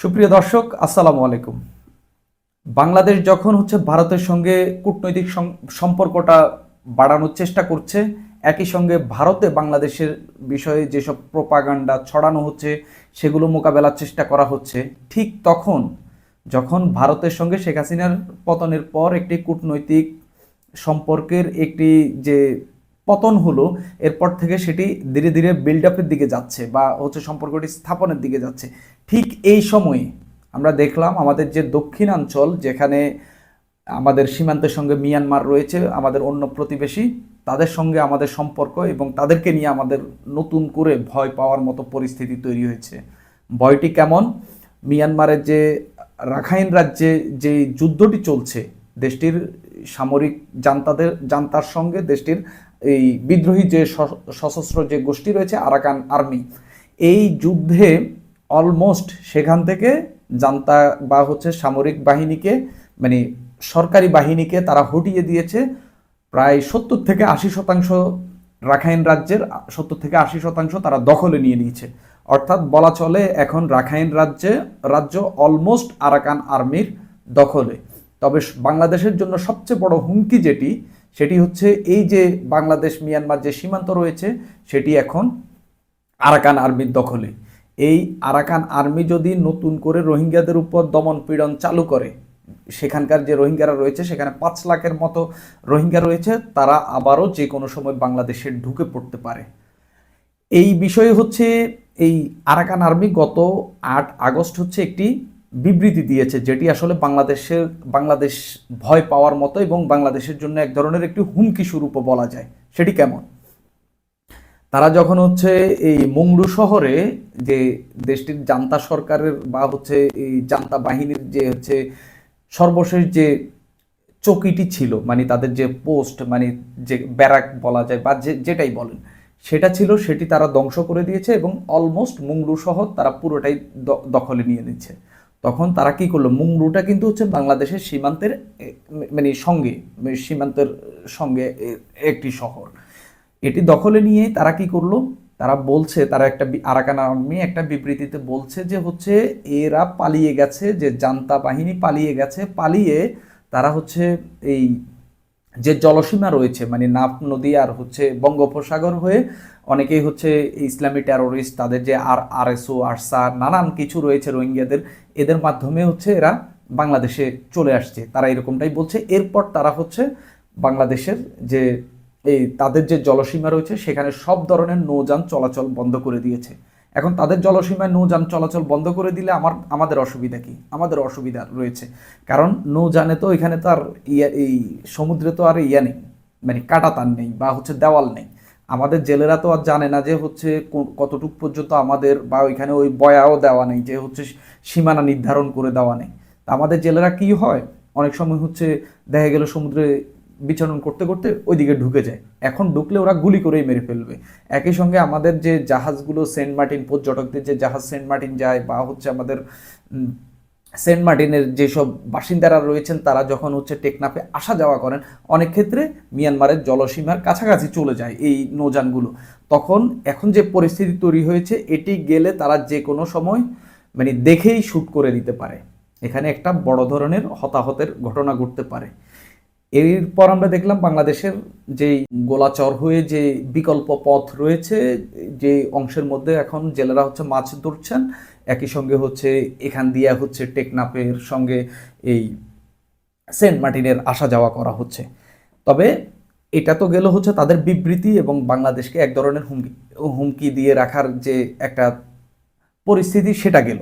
সুপ্রিয় দর্শক, আসসালামু আলাইকুম। বাংলাদেশ যখন হচ্ছে ভারতের সঙ্গে কূটনৈতিক সম্পর্কটা বাড়ানোর চেষ্টা করছে, একই সঙ্গে ভারতে বাংলাদেশের বিষয়ে যেসব প্রপাগান্ডা ছড়ানো হচ্ছে, সেগুলো মোকাবেলার চেষ্টা করা হচ্ছে, ঠিক তখন যখন ভারতের সঙ্গে শেখ হাসিনার পতনের পর একটি কূটনৈতিক সম্পর্কের একটি যে পতন হলো, এরপর থেকে সেটি ধীরে ধীরে বিল্ড আপের দিকে যাচ্ছে বা হচ্ছে সম্পর্কটি স্থাপনের দিকে যাচ্ছে। ঠিক এই সময়ে আমরা দেখলাম আমাদের যে দক্ষিণাঞ্চল, যেখানে আমাদের সীমান্তের সঙ্গে মিয়ানমার রয়েছে, আমাদের অন্য প্রতিবেশী, তাদের সঙ্গে আমাদের সম্পর্ক এবং তাদেরকে নিয়ে আমাদের নতুন করে ভয় পাওয়ার মতো পরিস্থিতি তৈরি হয়েছে। ভয়টি কেমন? মিয়ানমারের যে রাখাইন রাজ্যে যে যুদ্ধটি চলছে, দেশটির সামরিক জান্তাদের জান্তার সঙ্গে দেশটির এই বিদ্রোহী যে সশস্ত্র যে গোষ্ঠী রয়েছে, আরাকান আর্মি, এই যুদ্ধে অলমোস্ট সেখান থেকে জান্তা বা হচ্ছে সামরিক বাহিনীকে মানে সরকারি বাহিনীকে তারা হটিয়ে দিয়েছে। প্রায় সত্তর থেকে আশি শতাংশ রাখাইন রাজ্যের, সত্তর থেকে আশি শতাংশ তারা দখলে নিয়ে নিয়েছে। অর্থাৎ বলা চলে এখন রাখাইন রাজ্যে, রাজ্য অলমোস্ট আরাকান আর্মির দখলে। তবে বাংলাদেশের জন্য সবচেয়ে বড় হুমকি যেটি সেটি হচ্ছে এই যে বাংলাদেশ, মিয়ানমার যে সীমান্ত রয়েছে, সেটি এখন আরাকান আর্মির দখলে। এই আরাকান আর্মি যদি নতুন করে রোহিঙ্গাদের উপর দমন পীড়ন চালু করে, সেখানকার যে রোহিঙ্গারা রয়েছে, সেখানে পাঁচ লাখের মতো রোহিঙ্গা রয়েছে, তারা আবারও যে কোনো সময় বাংলাদেশে ঢুকে পড়তে পারে। এই বিষয়ে হচ্ছে এই আরাকান আর্মি গত আট আগস্ট হচ্ছে একটি বিবৃতি দিয়েছে যেটি আসলে বাংলাদেশের, বাংলাদেশ ভয় পাওয়ার মতো এবং বাংলাদেশের জন্য এক ধরনের একটি হুমকি স্বরূপও বলা যায়। সেটি কেমন? তারা যখন হচ্ছে এই মংডু শহরে যে দেশটির জান্তা সরকারের বা হচ্ছে এই জান্তা বাহিনীর যে হচ্ছে সর্বশেষ যে চকিটি ছিল মানে তাদের যে পোস্ট মানে যে ব্যারাক বলা যায় বা যে, যেটাই বলেন, সেটা ছিল, সেটি তারা ধ্বংস করে দিয়েছে এবং অলমোস্ট মুংডু শহর তারা পুরোটাই দখলে নিয়ে নিচ্ছে। তখন তারা কি করল? মুংরুটা কিন্তু হচ্ছে বাংলাদেশের সীমান্তের মানে সঙ্গে মানে সীমান্তের সঙ্গে একটি শহর। এটি দখলে নিয়ে তারা কি করল? তারা বলছে, তারা একটা আরাকান আর্মি একটা বিবৃতিতে বলছে যে হচ্ছে এরা পালিয়ে গেছে, যে জান্তা বাহিনী পালিয়ে গেছে, পালিয়ে তারা হচ্ছে এই যে জলসীমা রয়েছে মানে নাফ নদী আর হচ্ছে বঙ্গোপসাগর হয়ে অনেকেই হচ্ছে ইসলামী টেরোরিস্ট তাদের যে আর আরএসও, আরসা, নানান কিছু রয়েছে রোহিঙ্গাদের, এদের মাধ্যমে হচ্ছে এরা বাংলাদেশে চলে আসছে। তারা এরকমটাই বলছে। এরপর তারা হচ্ছে বাংলাদেশের যে এই তাদের যে জলসীমা রয়েছে, সেখানে সব ধরনের নৌযান চলাচল বন্ধ করে দিয়েছে। এখন তাদের জলসীমায় নৌযান চলাচল বন্ধ করে দিলে আমার, আমাদের অসুবিধা কি? আমাদের অসুবিধা রয়েছে। কারণ নৌযানে তো এখানে তো আর ইয়া, এই সমুদ্রে তো আর ইয়া নেই। মানে কাটাতার নেই বা হচ্ছে দেওয়াল নেই। আমাদের জেলেরা তো আর জানে না যে হচ্ছে কতটুক পর্যন্ত আমাদের বা ওইখানে ওই বয়াও দেওয়া নেই, যে হচ্ছে সীমানা নির্ধারণ করে দেওয়া নেই। তা আমাদের জেলেরা কি হয়? অনেক সময় হচ্ছে দেখা গেল সমুদ্রে বিচরণ করতে করতে ওইদিকে ঢুকে যায়। এখন ঢুকলে ওরা গুলি করেই মেরে ফেলবে। একই সঙ্গে আমাদের যে জাহাজগুলো সেন্ট মার্টিন পর্যটকদের যে জাহাজ সেন্ট মার্টিন যায় বা হচ্ছে আমাদের সেন্ট মার্টিনের যেসব বাসিন্দারা রয়েছেন, তারা যখন হচ্ছে টেকনাফে আসা যাওয়া করেন, অনেক ক্ষেত্রে মিয়ানমারের জলসীমার কাছাকাছি চলে যায় এই নৌযানগুলো। তখন এখন যে পরিস্থিতি তৈরি হয়েছে, এটি গেলে তারা যে কোনো সময় মানে দেখেই শ্যুট করে দিতে পারে। এখানে একটা বড় ধরনের হতাহতের ঘটনা ঘটতে পারে। এরপর আমরা দেখলাম বাংলাদেশের যেই গোলাচর হয়ে যে বিকল্প পথ রয়েছে, যে অংশের মধ্যে এখন জেলেরা হচ্ছে মাছ ধরছেন। একই সঙ্গে হচ্ছে এখান দিয়ে হচ্ছে টেকনাফের সঙ্গে এই সেন্ট মার্টিনের আসা যাওয়া করা হচ্ছে। তবে এটা তো গেল হচ্ছে তাদের বিবৃতি এবং বাংলাদেশকে এক ধরনের হুমকি হুমকি দিয়ে রাখার যে একটা পরিস্থিতি, সেটা গেল।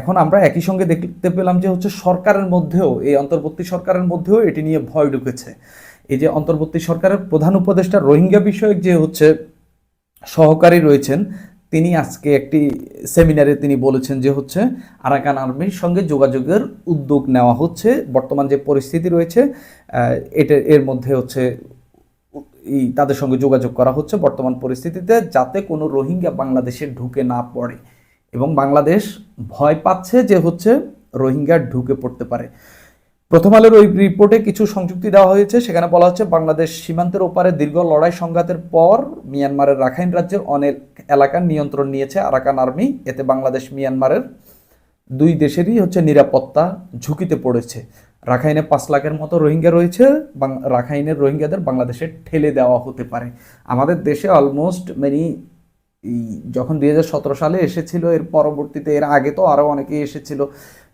এখন আমরা একই সঙ্গে দেখতে পেলাম যে হচ্ছে সরকারের মধ্যেও, এই অন্তর্বর্তী সরকারের মধ্যেও এটি নিয়ে ভয় ঢুকেছে। এই যে অন্তর্বর্তী সরকারের প্রধান উপদেষ্টা রোহিঙ্গা বিষয়ক যে হচ্ছে সহকারী রয়েছেন, তিনি আজকে একটি সেমিনারে তিনি বলেছেন যে হচ্ছে আরাকান আর্মির সঙ্গে যোগাযোগের উদ্যোগ নেওয়া হচ্ছে। বর্তমান যে পরিস্থিতি রয়েছে এটা এর মধ্যে হচ্ছে এই তাদের সঙ্গে যোগাযোগ করা হচ্ছে বর্তমান পরিস্থিতিতে যাতে কোনো রোহিঙ্গা বাংলাদেশে ঢুকে না পড়ে। এবং বাংলাদেশ ভয় পাচ্ছে যে হচ্ছে রোহিঙ্গা ঢুকে পড়তে পারে। প্রথম আলোর ওই রিপোর্টে কিছু সংযুক্তি দেওয়া হয়েছে, সেখানে বলা হচ্ছে বাংলাদেশ সীমান্তের ওপারে দীর্ঘ লড়াই সংঘাতের পর মিয়ানমারের রাখাইন রাজ্যের অনেক এলাকার নিয়ন্ত্রণ নিয়েছে আরাকান আর্মি। এতে বাংলাদেশ মিয়ানমারের দুই দেশেরই হচ্ছে নিরাপত্তা ঝুঁকিতে পড়েছে। রাখাইনে পাঁচ লাখের মতো রোহিঙ্গা রয়েছে রাখাইনের রোহিঙ্গাদের বাংলাদেশে ঠেলে দেওয়া হতে পারে। আমাদের দেশে অলমোস্ট মানে এই যখন দুই হাজার সতেরো সালে এসেছিল, এর পরবর্তীতে এর আগে তো আরও অনেকেই এসেছিল।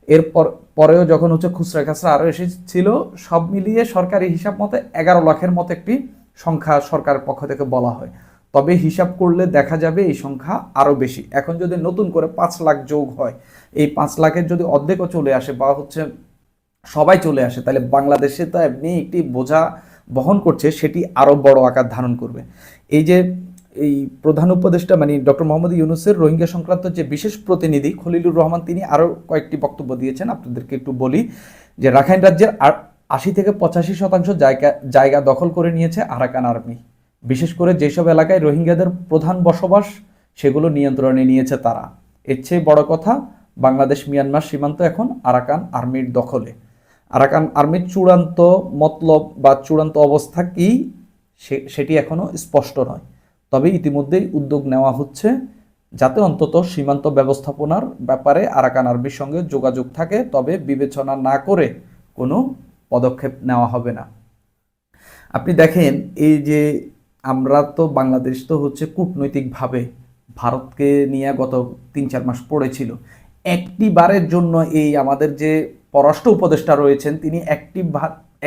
এরপর, পরেও যখন হচ্ছে খুচরা খাচরা আরও এসেছিল, সব মিলিয়ে সরকারি হিসাব মতে এগারো লাখের মতো একটি সংখ্যা সরকারের পক্ষ থেকে বলা হয়। তবে হিসাব করলে দেখা যাবে এই সংখ্যা আরও বেশি। এখন যদি নতুন করে পাঁচ লাখ যোগ হয়, এই পাঁচ লাখের যদি অর্ধেকও চলে আসে বা হচ্ছে সবাই চলে আসে, তাহলে বাংলাদেশে তো এমনি একটি বোঝা বহন করছে, সেটি আরও বড় আকার ধারণ করবে। এই যে এই প্রধান উপদেষ্টা মানে ডক্টর মোহাম্মদ ইউনুসের রোহিঙ্গা সংক্রান্ত যে বিশেষ প্রতিনিধি খলিলুর রহমান, তিনি আরও কয়েকটি বক্তব্য দিয়েছেন। আপনাদেরকে একটু বলি যে রাখাইন রাজ্যের আশি থেকে পঁচাশি শতাংশ জায়গা জায়গা দখল করে নিয়েছে আরাকান আর্মি। বিশেষ করে যেসব এলাকায় রোহিঙ্গাদের প্রধান বসবাস, সেগুলো নিয়ন্ত্রণে নিয়েছে তারা। এর চেয়ে বড় কথা, বাংলাদেশ, মিয়ানমার সীমান্ত এখন আরাকান আর্মির দখলে। আরাকান আর্মির চূড়ান্ত মতলব বা চূড়ান্ত অবস্থা কি সেটি এখনও স্পষ্ট নয়। তবে ইতিমধ্যেই উদ্যোগ নেওয়া হচ্ছে যাতে অন্তত সীমান্ত ব্যবস্থাপনার ব্যাপারে আরাকান আরবির সঙ্গে যোগাযোগ থাকে, তবে বিবেচনা না করে কোনো পদক্ষেপ নেওয়া হবে না। আপনি দেখেন, এই যে আমরা তো বাংলাদেশ তো হচ্ছে কূটনৈতিকভাবে ভারতকে নিয়ে গত তিন চার মাস পড়েছিল। একটি বারের জন্য এই আমাদের যে পররাষ্ট্র উপদেষ্টা রয়েছেন, তিনি একটি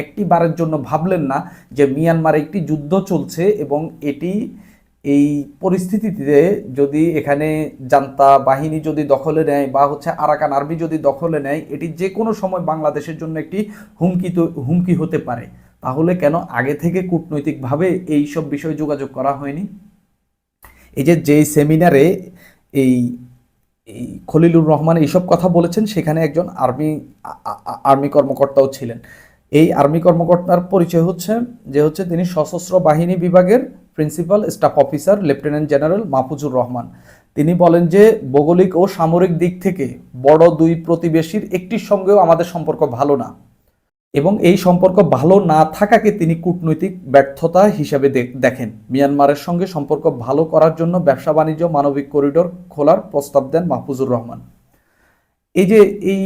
একটি বারের জন্য ভাবলেন না যে মিয়ানমারে একটি যুদ্ধ চলছে এবং এটি এই পরিস্থিতিতে যদি এখানে জান্তা বাহিনী যদি দখলে নেয় বা হচ্ছে আরাকান আর্মি যদি দখলে নেয়, এটি যে কোনো সময় বাংলাদেশের জন্য একটি হুমকি হুমকি হতে পারে। তাহলে কেন আগে থেকে কূটনৈতিকভাবে এই সব বিষয়ে যোগাযোগ করা হয়নি? এই যে যেই সেমিনারে এই এই খলিলুর রহমান এইসব কথা বলেছেন, সেখানে একজন আর্মি আর্মি কর্মকর্তাও ছিলেন। এই আর্মি কর্মকর্তার পরিচয় হচ্ছে, যে হচ্ছে তিনি সশস্ত্র বাহিনী বিভাগের principal, staff officer, lieutenant general Mahfuzur Rahman. তিনি বলেন যে, ভৌগোলিক ও সামরিক দিক থেকে বড় দুই প্রতিবেশীর একটির সঙ্গেও আমাদের সম্পর্ক ভালো না এবং এই সম্পর্ক ভালো না থাকাকে তিনি কূটনৈতিক ব্যর্থতা হিসেবে দেখেন। মিয়ানমারের সঙ্গে সম্পর্ক ভালো করার জন্য ব্যবসা বাণিজ্য, মানবিক করিডোর খোলার প্রস্তাব দেন মাহফুজুর রহমান। এই যে, এই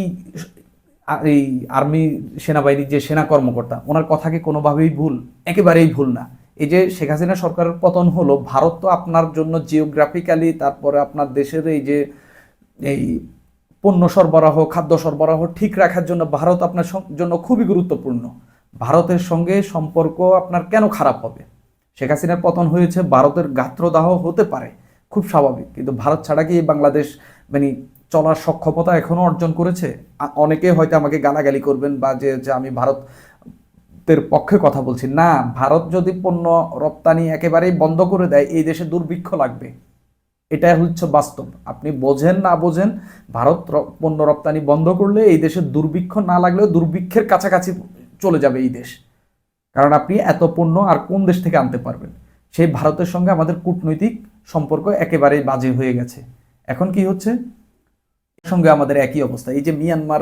এই আর্মি সেনাবাহিনীর যে সেনা কর্মকর্তা, ওনার কথা কি কোনোভাবেই ভুল, একেবারেই ভুল না। এই যে শেখ হাসিনা সরকারের পতন হলো, ভারত তো আপনার জন্য জিওগ্রাফিক্যালি তারপরে আপনার দেশের এই যে এই পণ্য সরবরাহ, খাদ্য সরবরাহ ঠিক রাখার জন্য ভারত আপনার জন্য খুবই গুরুত্বপূর্ণ। ভারতের সঙ্গে সম্পর্ক আপনার কেন খারাপ হবে? শেখ হাসিনার পতন হয়েছে, ভারতের গাত্রদাহ হতে পারে, খুব স্বাভাবিক। কিন্তু ভারত ছাড়া কি বাংলাদেশ মানে চলার সক্ষমতা এখনও অর্জন করেছে? অনেকে হয়তো আমাকে গালাগালি করবেন বা যে আমি ভারতের পক্ষে কথা বলছি। না, ভারত যদি পণ্য রপ্তানি একেবারেই বন্ধ করে দেয়, এই দেশে দুর্ভিক্ষ লাগবে। এটা হচ্ছে বাস্তব। আপনি বোঝেন, না বোঝেন, ভারত পণ্য রপ্তানি বন্ধ করলে এই দেশে দুর্ভিক্ষ না লাগলেও দুর্ভিক্ষের কাছাকাছি চলে যাবে এই দেশ। কারণ আপনি এত পণ্য আর কোন দেশ থেকে আনতে পারবেন? সেই ভারতের সঙ্গে আমাদের কূটনৈতিক সম্পর্ক একেবারেই বাজে হয়ে গেছে। এখন কি হচ্ছে? সঙ্গে আমাদের একই অবস্থা। এই যে মিয়ানমার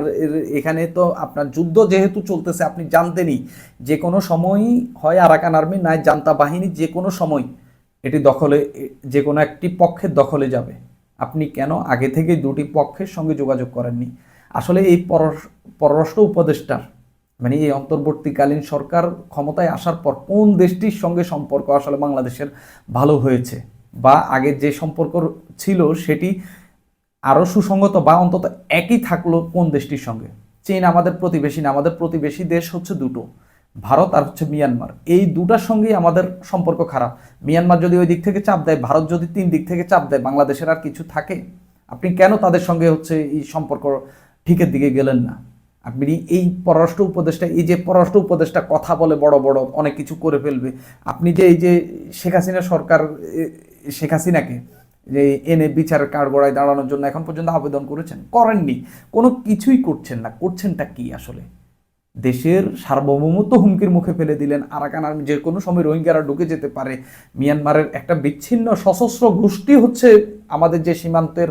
এখানে তো আপনার যুদ্ধ যেহেতু চলতেছে, আপনি জানতেনই, যে কোনো সময়ই হয় আরাকান আর্মি নাই জান্তা বাহিনী, যে কোনো সময় এটি দখলে, যে কোনো একটি পক্ষের দখলে যাবে। আপনি কেন আগে থেকে দুটি পক্ষের সঙ্গে যোগাযোগ করেননি? আসলে এই পররাষ্ট্র উপদেষ্টার মানে এই অন্তর্বর্তীকালীন সরকার ক্ষমতায় আসার পর কোন দেশটির সঙ্গে সম্পর্ক আসলে বাংলাদেশের ভালো হয়েছে? বা আগের যে সম্পর্ক ছিল সেটি আরও সুসংগত বা অন্তত একই থাকল কোন দেশটির সঙ্গে? চীন আমাদের প্রতিবেশী না, আমাদের প্রতিবেশী দেশ হচ্ছে দুটো। ভারত আর হচ্ছে মিয়ানমার। এই দুটার সঙ্গেই আমাদের সম্পর্ক খারাপ। মিয়ানমার যদি ওই দিক থেকে চাপ দেয়, ভারত যদি তিন দিক থেকে চাপ দেয়, বাংলাদেশের আর কিছু থাকে? আপনি কেন তাদের সঙ্গে হচ্ছে এই সম্পর্ক ঠিকের দিকে গেলেন না? আপনি এই পররাষ্ট্র উপদেষ্টা, এই যে পররাষ্ট্র উপদেষ্টা কথা বলে বড় বড় অনেক কিছু করে ফেলবে। আপনি যে এই যে শেখ হাসিনা সরকার শেখ হাসিনাকে যে এনে বিচারের কাঠগড়ায় দাঁড়ানোর জন্য এখন পর্যন্ত আবেদন করেছেন, করেননি। কোনো কিছুই করছেন না। করছেনটা কি আসলে? দেশের সার্বভৌমত্ব হুমকির মুখে ফেলে দিলেন আরাকান আর্মি। যে কোনো সময় রোহিঙ্গারা ঢুকে যেতে পারে। মিয়ানমারের একটা বিচ্ছিন্ন সশস্ত্র গোষ্ঠী হচ্ছে আমাদের যে সীমান্তের,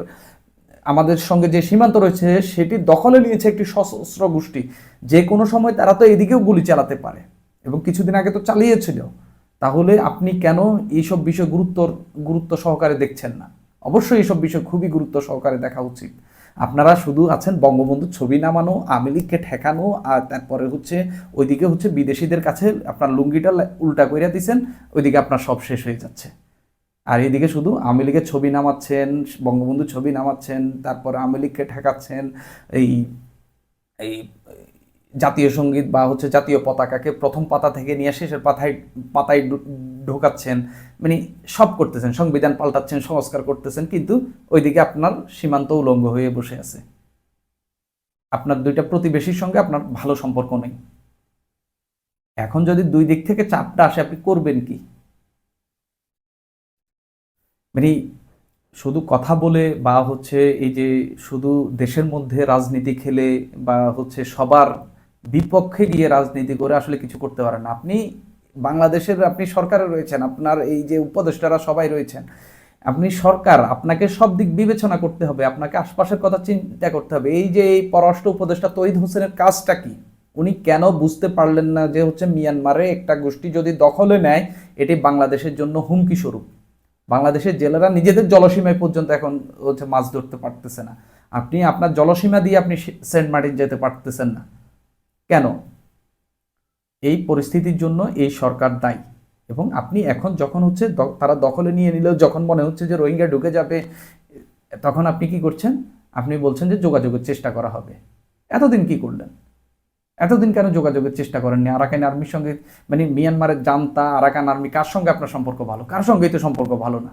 আমাদের সঙ্গে যে সীমান্ত রয়েছে, সেটি দখলে নিয়েছে একটি সশস্ত্র গোষ্ঠী। যে কোনো সময় তারা তো এদিকেও গুলি চালাতে পারে। এবং কিছুদিন আগে তো চালিয়েছিল। তাহলে আপনি কেন এইসব বিষয় গুরুত্ব গুরুত্ব সহকারে দেখছেন না? অবশ্যই এইসব বিষয় খুবই গুরুত্ব সহকারে দেখা উচিত। আপনারা শুধু আছেন বঙ্গবন্ধুর ছবি নামানো, আওয়ামী লীগকে ঠেকানো, আর তারপরে হচ্ছে ওইদিকে হচ্ছে বিদেশিদের কাছে আপনার লুঙ্গিটা উল্টা কইরা দিছেন, ওইদিকে আপনার সব শেষ হয়ে যাচ্ছে। আর এদিকে শুধু আওয়ামী লীগের ছবি নামাচ্ছেন, বঙ্গবন্ধুর ছবি নামাচ্ছেন, তারপরে আওয়ামী লীগকে ঠেকাচ্ছেন, এই এই জাতীয় সংগীত বা হচ্ছে জাতীয় পতাকাকে প্রথম পাতা থেকে নিয়ে শেষের পাতায় পাতায় ঢোকাচ্ছেন। মানে সব করতেছেন, সংবিধান পাল্টাচ্ছেন, সংস্কার করতেছেন, কিন্তু ওইদিকে আপনার সীমান্ত উলঙ্গ হয়ে বসে আছে। আপনার দুইটা প্রতিবেশীর সঙ্গে আপনার ভালো সম্পর্ক নেই। এখন যদি দুই দিক থেকে চাপটা আসে, আপনি করবেন কি? মানে শুধু কথা বলে বা হচ্ছে এই যে শুধু দেশের মধ্যে রাজনীতি খেলে বা হচ্ছে সবার বিপক্ষে গিয়ে রাজনীতি করে আসলে কিছু করতে পারেন না। আপনি বাংলাদেশের, আপনি সরকারে রয়েছেন, আপনার এই যে উপদেষ্টারা সবাই রয়েছেন, আপনি সরকার, আপনাকে সব দিক বিবেচনা করতে হবে, আপনাকে আশপাশের কথা চিন্তা করতে হবে। এই যে এই পররাষ্ট্র উপদেষ্টা তৈদ হোসেনের কাজটা কি? উনি কেন বুঝতে পারলেন না যে হচ্ছে মিয়ানমারে একটা গোষ্ঠী যদি দখলে নেয়, এটি বাংলাদেশের জন্য হুমকি স্বরূপ। বাংলাদেশের জেলেরা নিজেদের জলসীমায় পর্যন্ত এখন হচ্ছে মাছ ধরতে পারতেছে না। আপনি আপনার জলসীমা দিয়ে আপনি সেন্ট মার্টিন যেতে পারতেছেন না। কেন? এই পরিস্থিতির জন্য এই সরকার দায়ী। এবং আপনি এখন যখন হচ্ছে তারা দখলে নিয়ে নিলেও যখন মনে হচ্ছে যে রোহিঙ্গা ঢুকে যাবে, তখন আপনি কি করছেন? আপনি বলছেন যে যোগাযোগের চেষ্টা করা হবে। এতদিন কি করলেন? এতদিন কেন যোগাযোগের চেষ্টা করেননি? আরাকান আর্মির সঙ্গে মানে মিয়ানমারের জান্তা, আরাকান আর্মি, কার সঙ্গে আপনার সম্পর্ক ভালো? কার সঙ্গেই তো সম্পর্ক ভালো না।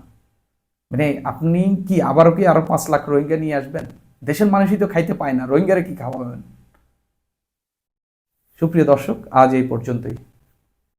মানে আপনি কি, আবারও কি আরও পাঁচ লাখ রোহিঙ্গা নিয়ে আসবেন? দেশের মানুষই তো খাইতে পায় না, রোহিঙ্গারে কি খাওয়াবেন? সুপ্রিয় দর্শক আজ এই পর্যন্তই।